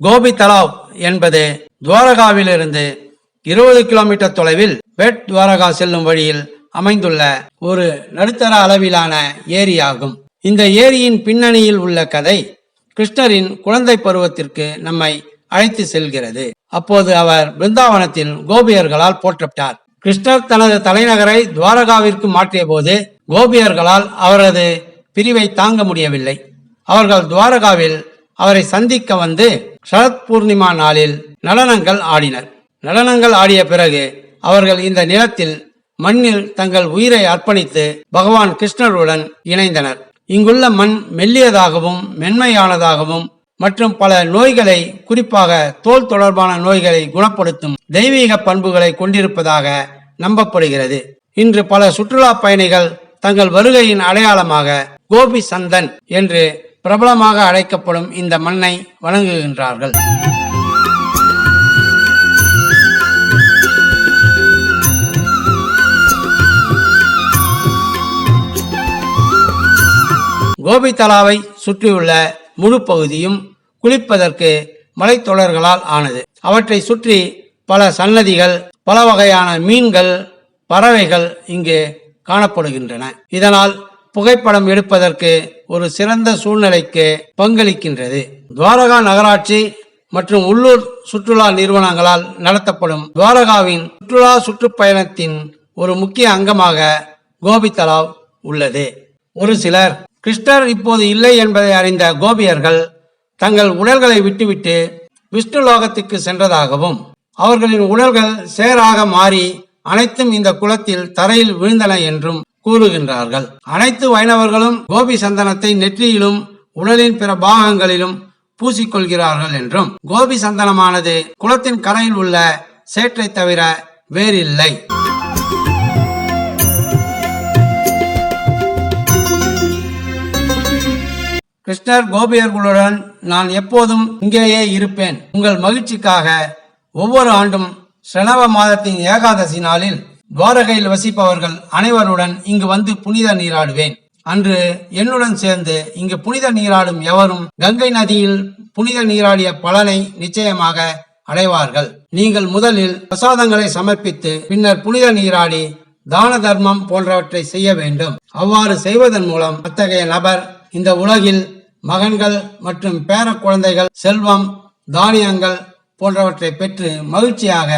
கோபி தலாவ் என்பது துவாரகாவிலிருந்து இருபது கிலோமீட்டர் தொலைவில் பெட் துவாரகா செல்லும் வழியில் அமைந்துள்ள ஒரு நடுத்தர அளவிலான ஏரியாகும். இந்த ஏரியின் பின்னணியில் உள்ள கதை கிருஷ்ணரின் குழந்தை பருவத்திற்கு நம்மை அழைத்து செல்கிறது. அப்போது அவர் பிருந்தாவனத்தில் கோபியர்களால் போற்றப்பட்டார். கிருஷ்ணர் தனது தலைநகரை துவாரகாவிற்கு மாற்றிய போது கோபியர்களால் அவரது பிரிவை தாங்க முடியவில்லை. அவர்கள் துவாரகாவில் அவரை சந்திக்க வந்து சரத் பூர்ணிமா நாளில் நடனங்கள் ஆடினர். நடனங்கள் ஆடிய பிறகு அவர்கள் இந்த நிலத்தில் மண்ணில் தங்கள் உயிரை அர்ப்பணித்து பகவான் கிருஷ்ணருடன் இணைந்தனர். இங்குள்ள மண் மெல்லியதாகவும் மென்மையானதாகவும் மற்றும் பல நோய்களை குறிப்பாக தோல் தொடர்பான நோய்களை குணப்படுத்தும் தெய்வீக பண்புகளை கொண்டிருப்பதாக நம்பப்படுகிறது. இன்று பல சுற்றுலா பயணிகள் தங்கள் வருகையின் அடையாளமாக கோபி சந்தன் என்று பிரபலமாக அழைக்கப்படும் இந்த மண்ணை வணங்குகின்றார்கள். கோபி தலாவை சுற்றியுள்ள முழு பகுதியும் குளிப்பதற்கு மலைத்தொடர்களால் ஆனது. அவற்றை சுற்றி பல சன்னதிகள் பல வகையான மீன்கள் பறவைகள் இங்கு காணப்படுகின்றன. இதனால் புகைப்படம் எடுப்பதற்கு ஒரு சிறந்த சூழ்நிலைக்கு பங்களிக்கின்றது. துவாரகா நகராட்சி மற்றும் உள்ளூர் சுற்றுலா நிறுவனங்களால் நடத்தப்படும் துவாரகாவின் சுற்றுலா சுற்றுப்பயணத்தின் ஒரு முக்கிய அங்கமாக கோபி தலாவ் உள்ளது. ஒரு சிலர் கிருஷ்ணர் இப்போது இல்லை என்பதை அறிந்த கோபியர்கள் தங்கள் உடல்களை விட்டுவிட்டு விஷ்ணு லோகத்துக்கு சென்றதாகவும் அவர்களின் உடல்கள் சேராக மாறி அனைத்தும் இந்த குளத்தில் தரையில் விழுந்தன என்றும் கூறுகின்றார்கள். அனைத்து வைணவர்களும் கோபி சந்தனத்தை நெற்றியிலும் உடலின் பிற பாகங்களிலும் பூசிக்கொள்கிறார்கள் என்றும் கோபி சந்தனமானது குளத்தின் கரையில் உள்ள சேற்றை தவிர வேறில்லை. கிருஷ்ணர் கோபியர்களுடன் நான் எப்போதும் இங்கேயே இருப்பேன். உங்கள் மகிழ்ச்சிக்காக ஒவ்வொரு ஆண்டும் ஸ்ரணவ மாதத்தின் ஏகாதசி நாளில் துவாரகையில் வசிப்பவர்கள் அனைவருடன் இங்கு வந்து புனித நீராடுவேன். அன்று என்னுடன் சேர்ந்து இங்கு புனித நீராடும் எவரும் கங்கை நதியில் புனித நீராடிய பலனை நிச்சயமாக அடைவார்கள். நீங்கள் முதலில் பிரசாதங்களை சமர்ப்பித்து பின்னர் புனித நீராடி தான தர்மம் போன்றவற்றை செய்ய வேண்டும். அவ்வாறு செய்வதன் மூலம் அத்தகைய நபர் இந்த உலகில் மகன்கள் மற்றும் பேர குழந்தைகள் செல்வம் தானியங்கள் போன்றவற்றை பெற்று மகிழ்ச்சியாக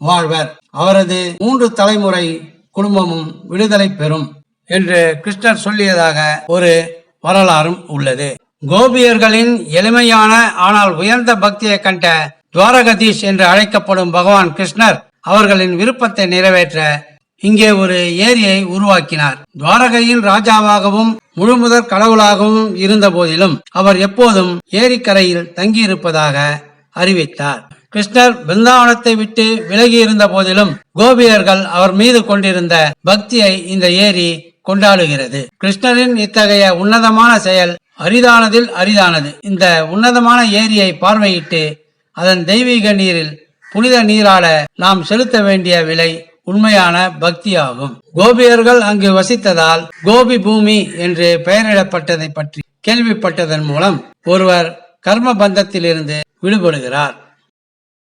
வாழ்வர். அவரது மூன்று தலைமுறை குடும்பமும் விடுதலை பெறும் என்று கிருஷ்ணர் சொல்லியதாக ஒரு வரலாறும் உள்ளது. கோபியர்களின் எளிமையான ஆனால் உயர்ந்த பக்தியை கண்ட துவாரகதீஷ் என்று அழைக்கப்படும் பகவான் கிருஷ்ணர் அவர்களின் விருப்பத்தை நிறைவேற்ற இங்கே ஒரு ஏரியை உருவாக்கினார். துவாரகையின் ராஜாவாகவும் முழுமுதற் கடவுளாகவும் இருந்த போதிலும் அவர் எப்போதும் ஏரிக்கரையில் தங்கியிருப்பதாக அறிவித்தார். கிருஷ்ணர் பிருந்தாவனத்தை விட்டு விலகி இருந்த போதிலும் கோபியர்கள் அவர் மீது கொண்டிருந்த பக்தியை இந்த ஏரி கொண்டாடுகிறது. கிருஷ்ணரின் இத்தகைய உன்னதமான செயல் அரிதானதில் அரிதானது. இந்த உன்னதமான ஏரியை பார்வையிட்டு அதன் தெய்வீக நீரில் புனித நீராட நாம் செலுத்த வேண்டிய விலை உண்மையான பக்தியாகும். கோபியர்கள் அங்கு வசித்ததால் கோபி பூமி என்று பெயரிடப்பட்டதை பற்றி கேள்விப்பட்டதன் மூலம் ஒருவர் கர்ம பந்தத்திலிருந்து விடுபடுகிறார்.